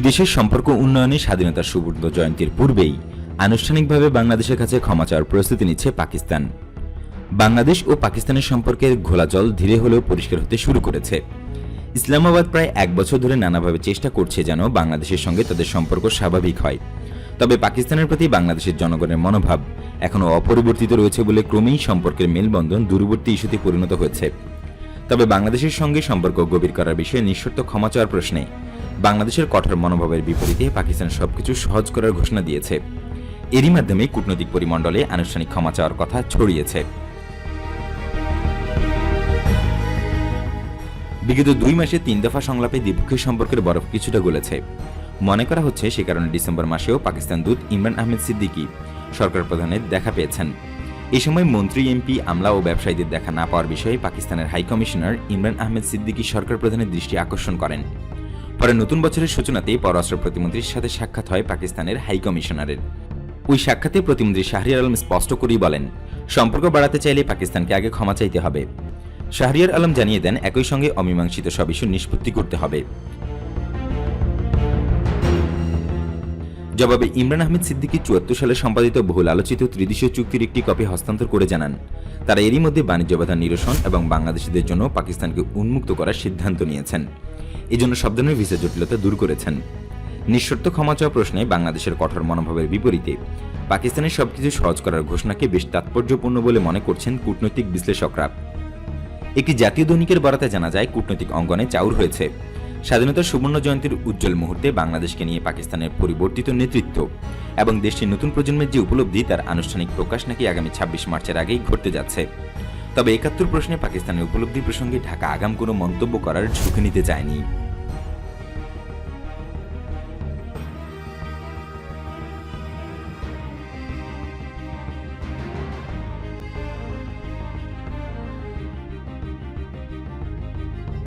দেশের সম্পর্ক উন্নয়নে স্বাধীনতার সুবর্ণ জয়ন্তীর পূর্বেই আনুষ্ঠানিকভাবে বাংলাদেশের কাছে ক্ষমা চাওয়ার প্রস্তুতি নিচ্ছে পাকিস্তান। বাংলাদেশ ও পাকিস্তানের সম্পর্কের ঘোলা জল ধীরে হলেও পরিষ্কার হতে শুরু করেছে। ইসলামাবাদ প্রায় এক বছর ধরে নানাভাবে চেষ্টা করছে যেন বাংলাদেশের সঙ্গে তাদের সম্পর্ক স্বাভাবিক হয়। তবে পাকিস্তানের প্রতি বাংলাদেশের জনগণের মনোভাব এখনও অপরিবর্তিত রয়েছে বলে ক্রমেই সম্পর্কের মেলবন্ধন দূরবর্তী ইস্যুতে পরিণত হয়েছে। তবে বাংলাদেশের সঙ্গে সম্পর্ক গভীর করার বিষয়ে নিঃশর্ত ক্ষমা চাওয়ার প্রশ্নে বাংলাদেশের কঠোর মনোভাবের বিপরীতে পাকিস্তান সবকিছু সহজ করার ঘোষণা দিয়েছে। এরই মাধ্যমে কূটনৈতিক পরিমণ্ডলে আনুষ্ঠানিক ক্ষমা চাওয়ার কথা ছড়িয়েছে। বিগত দুই মাসে তিন দফা সংলাপে দ্বিপক্ষীয় সম্পর্কের বরফ কিছুটা গলেছে। মনে করা হচ্ছে সে কারণে ডিসেম্বর মাসেও পাকিস্তান দূত ইমরান আহমেদ সিদ্দিকী সরকার প্রধানের দেখা পেয়েছেন। এই সময় মন্ত্রী, এমপি, আমলা ও ব্যবসায়ীদের দেখা না পাওয়ার বিষয়ে পাকিস্তানের হাইকমিশনার ইমরান আহমেদ সিদ্দিকী সরকার প্রধানের দৃষ্টি আকর্ষণ করেন। পরে নতুন বছরের সূচনাতেই পররাষ্ট্র প্রতিমন্ত্রীর সাথে সাক্ষাৎ হয় পাকিস্তানের হাই কমিশনারের। ওই সাক্ষাতে প্রতিমন্ত্রী শাহরিয়ার আলম স্পষ্ট করেই বলেন, সম্পর্ক বাড়াতে চাইলে পাকিস্তানকে আগে ক্ষমা চাইতে হবে। শাহরিয়ার আলম জানিয়ে দেন, একই সঙ্গে অমীমাংসিত সব ইস্যু নিষ্পত্তি করতে হবে। জবাবে ইমরান আহমেদ সিদ্দিকী চুয়াত্তর সালে সম্পাদিত বহুল আলোচিত ত্রিদেশীয় চুক্তির একটি কপি হস্তান্তর করে জানান। তারা এরই মধ্যে বাণিজ্য বাধা নিরসন এবং বাংলাদেশিদের জন্য পাকিস্তানকে উন্মুক্ত করার সিদ্ধান্ত নিয়েছেন। এজন্য সব ধরনের ভিসা জটিলতা দূর করেছেন। নিঃশর্ত ক্ষমা চাওয়া প্রশ্নে বাংলাদেশের কঠোর মনোভাবের বিপরীতে, পাকিস্তানের সবকিছু সহজ করার ঘোষণাকে বেশ তাৎপর্যপূর্ণ বলে মনে করছেন কূটনৈতিক বিশ্লেষকরা। একটি জাতীয় দৈনিকের বরাতে জানা যায়, কূটনৈতিক অঙ্গনে চাউর হয়েছে। স্বাধীনতার সুবর্ণ জয়ন্তীর উজ্জ্বল মুহূর্তে বাংলাদেশকে নিয়ে পাকিস্তানের পরিবর্তিত নেতৃত্ব এবং দেশটির নতুন প্রজন্মের যে উপলব্ধি, তার আনুষ্ঠানিক প্রকাশ নাকি আগামী ছাব্বিশ মার্চের আগেই ঘটতে যাচ্ছে। তবে একাত্তর প্রশ্নে পাকিস্তানের উপলব্ধি প্রসঙ্গে ঢাকা আগাম কোনো মন্তব্য করার ঝুঁকি নিতে চায়নি।